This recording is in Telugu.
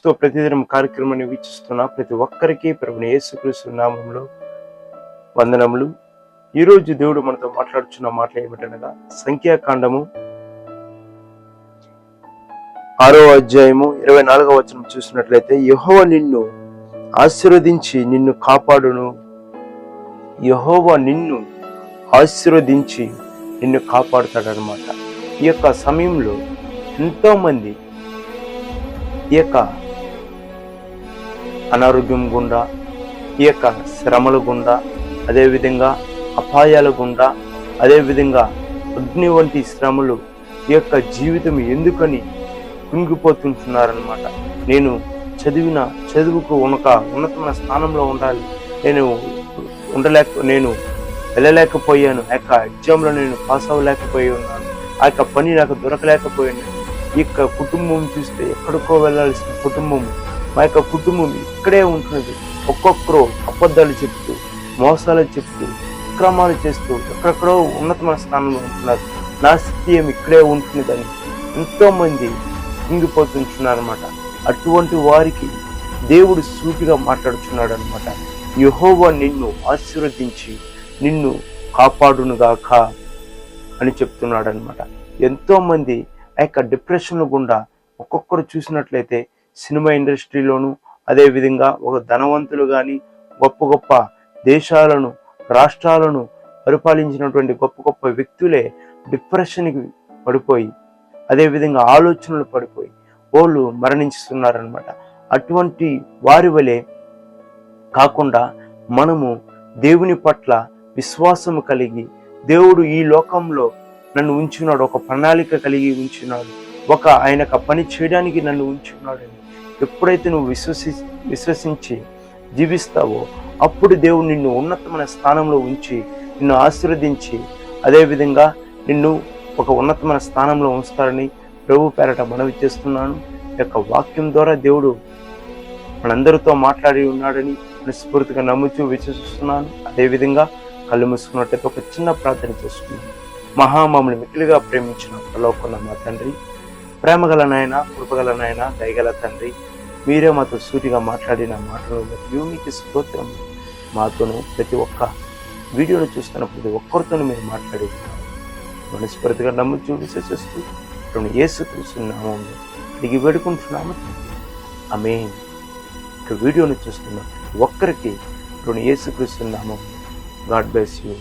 క్రీస్తుతో ప్రతిదినం కార్యక్రమాన్ని వీక్షిస్తున్న ప్రతి ఒక్కరికి ప్రభుని యేసుక్రీస్తు నామంలో వందనములు. ఈరోజు దేవుడు మనతో మాట్లాడుచున్న మాటలు ఏమిటనగా సంఖ్యాకాండము ఆరో అధ్యాయము ఇరవై నాలుగవ వచనం చూసినట్లయితే యహోవ నిన్ను ఆశీర్వదించి నిన్ను కాపాడును. యహోవ నిన్ను ఆశీర్వదించి నిన్ను కాపాడుతాడనమాట ఈ యొక్క సమయంలో ఎంతోమంది ఈ యొక్క అనారోగ్యం గుండా ఈ యొక్క శ్రమల గుండా అదేవిధంగా అపాయాల గుండా అదేవిధంగా అగ్ని వంటి శ్రమలు ఈ యొక్క జీవితం ఎందుకని కుంగిపోతుంటున్నారనమాట నేను చదివిన చదువుకు ఉనక ఉన్నతమైన స్థానంలో ఉండాలి. నేను ఉండలేక నేను వెళ్ళలేకపోయాను. ఆ యొక్క ఎగ్జామ్లో నేను పాస్ అవ్వలేకపోయి ఉన్నాను. ఆ యొక్క పని నాకు దొరకలేకపోయాను ఈ యొక్క కుటుంబం చూస్తే ఎక్కడికో వెళ్ళాల్సిన కుటుంబం మా యొక్క కుటుంబం ఇక్కడే ఉంటున్నది. ఒక్కొక్కరు అబద్ధాలు చెప్తూ మోసాలు చెప్తూ అక్రమాలు చేస్తూ ఎక్కడెక్కడో ఉన్నతమైన స్థానంలో ఉంటున్నారు. నా స్థితి ఏమి ఇక్కడే ఉంటున్నదని అని ఎంతోమంది కుంగిపోతుంటున్నారు అనమాట అటువంటి వారికి దేవుడు సూటిగా మాట్లాడుచున్నాడు అనమాట యహోవా నిన్ను ఆశీర్వదించి నిన్ను కాపాడునుగాక అని చెప్తున్నాడు అనమాట ఎంతోమంది ఆ యొక్క డిప్రెషన్ గుండా ఒక్కొక్కరు చూసినట్లయితే సినిమా ఇండస్ట్రీలోను అదేవిధంగా ఒక ధనవంతులు కానీ గొప్ప గొప్ప దేశాలను రాష్ట్రాలను పరిపాలించినటువంటి గొప్ప గొప్ప వ్యక్తులే డిప్రెషన్కి పడిపోయి అదేవిధంగా ఆలోచనలు పడిపోయి వాళ్ళు మరణించుతున్నారనమాట అటువంటి వారి వలె కాకుండా మనము దేవుని పట్ల విశ్వాసము కలిగి దేవుడు ఈ లోకంలో నన్ను ఉంచున్నాడు ఒక ప్రణాళిక కలిగి ఉంచున్నాడు ఒక ఆయన పని చేయడానికి నన్ను ఉంచున్నాడని ఎప్పుడైతే నువ్వు విశ్వసి విశ్వసించి జీవిస్తావో అప్పుడు దేవుడు నిన్ను ఉన్నతమైన స్థానంలో ఉంచి నిన్ను ఆశీర్వదించి అదేవిధంగా నిన్ను ఒక ఉన్నతమైన స్థానంలో ఉంచుతాడని ప్రభు పేరట మనవి చేస్తున్నాను. ఈ యొక్క వాక్యం ద్వారా దేవుడు మనందరితో మాట్లాడి ఉన్నాడని మనస్ఫూర్తిగా నమ్ముచూ విశ్వసిస్తున్నాను. అదేవిధంగా కళ్ళు మూసుకున్నట్టయితే ఒక చిన్న ప్రార్థన చేసుకున్నాను మహా మమ్మల్ని మిక్కిలిగా ప్రేమించిన పరలోకున్న మా తండ్రి. ప్రేమగల నాయన కృపగల నాయన దయగల తండ్రి. మీరే మాతో సూటిగా మాట్లాడిన మాటలు మరియు మీకు స్తోత్రం. మాతోను ప్రతి ఒక్క వీడియోను చూస్తున్న ప్రతి ఒక్కరితోనూ మీరు మాట్లాడి మనస్ఫూర్తిగా నమ్ము చూపిస్తూ రెండు యేసుక్రీస్తు నామంలో అడిగి వేడుకుంటున్నాము. ఆమె వీడియోను చూస్తున్న ఒక్కరికి రెండు యేసుక్రీస్తు గాడ్ బ్లెస్ యూ.